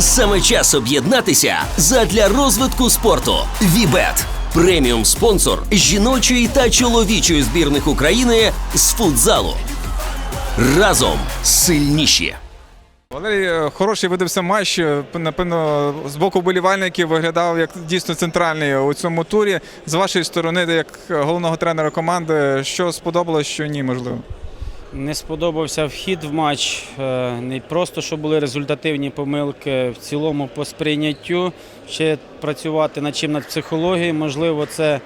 Саме час об'єднатися задля розвитку спорту. Вібет преміум спонсор жіночої та чоловічої збірних України з футзалу. Разом сильніші. Валерій, е, хороший видався матч. е, Напевно, з боку болівальників виглядав як дійсно центральний у цьому турі. З вашої сторони, як головного тренера команди, що сподобалось, що ні, можливо. Не сподобався вхід в матч. Е, Не просто, що були результативні помилки в цілому по сприйняттю. Ще працювати над чим над психологією. Можливо, це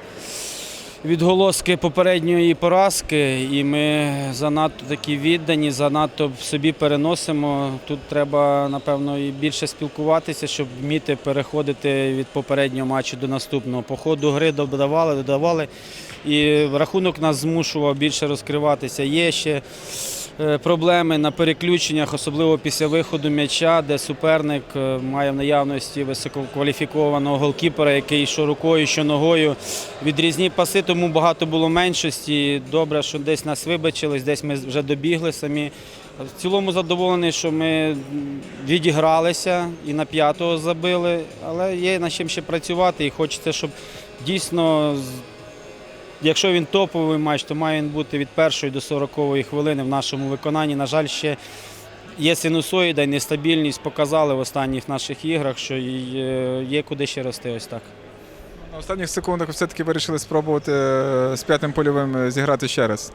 відголоски попередньої поразки, і ми занадто такі віддані, занадто собі переносимо. Тут треба, напевно, і більше спілкуватися, щоб вміти переходити від попереднього матчу до наступного. По ходу гри додавали, додавали. І рахунок нас змушував більше розкриватися. Є ще проблеми на переключеннях, особливо після виходу м'яча, де суперник е, має в наявності висококваліфікованого голкіпера, який що рукою, що ногою. Відрізні паси, тому багато було меншості. Добре, що десь нас вибачились, десь ми вже добігли самі. В цілому задоволений, що ми відігралися і на п'ятого забили, але є над чим ще працювати і хочеться, щоб дійсно Якщо він топовий матч, то має він бути від першої до 40-ї хвилини в нашому виконанні. На жаль, ще є синусоїда і нестабільність. Показали в останніх наших іграх, що е, є куди ще рости. Ось так. На останніх секундах все-таки вирішили спробувати е, з п'ятим польовим е, зіграти ще раз.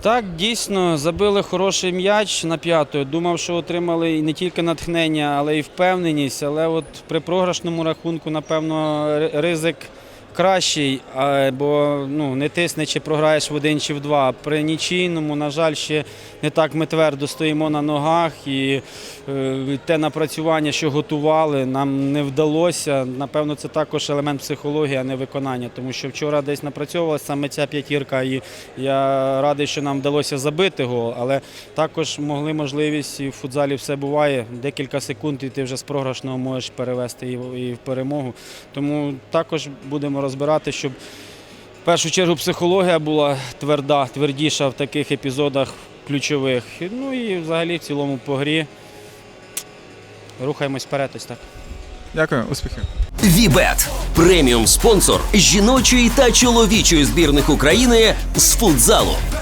Так, дійсно, забили хороший м'яч на п'яту. Думав, що отримали не тільки натхнення, але й впевненість. Але от при програшному рахунку, напевно, ризик кращий, бо ну, не тисне, чи програєш в один чи в два. При нічийному, на жаль, ще не так ми твердо стоїмо на ногах. І е, те напрацювання, що готували, нам не вдалося. Напевно, це також елемент психології, а не виконання. Тому що вчора десь напрацьовувалася саме ця п'ятірка, і я радий, що нам вдалося забити гол, але також могли можливість і в футзалі все буває. Декілька секунд, і ти вже з програшного можеш перевести і в- перемогу. Тому також будемо розбирати, щоб в першу чергу психологія була тверда, твердіша в таких епізодах ключових. Ну і взагалі в цілому по грі рухаємось вперед. Ось так. Дякую, успіхів. Вібет преміум спонсор жіночої та чоловічої збірних України з футзалу.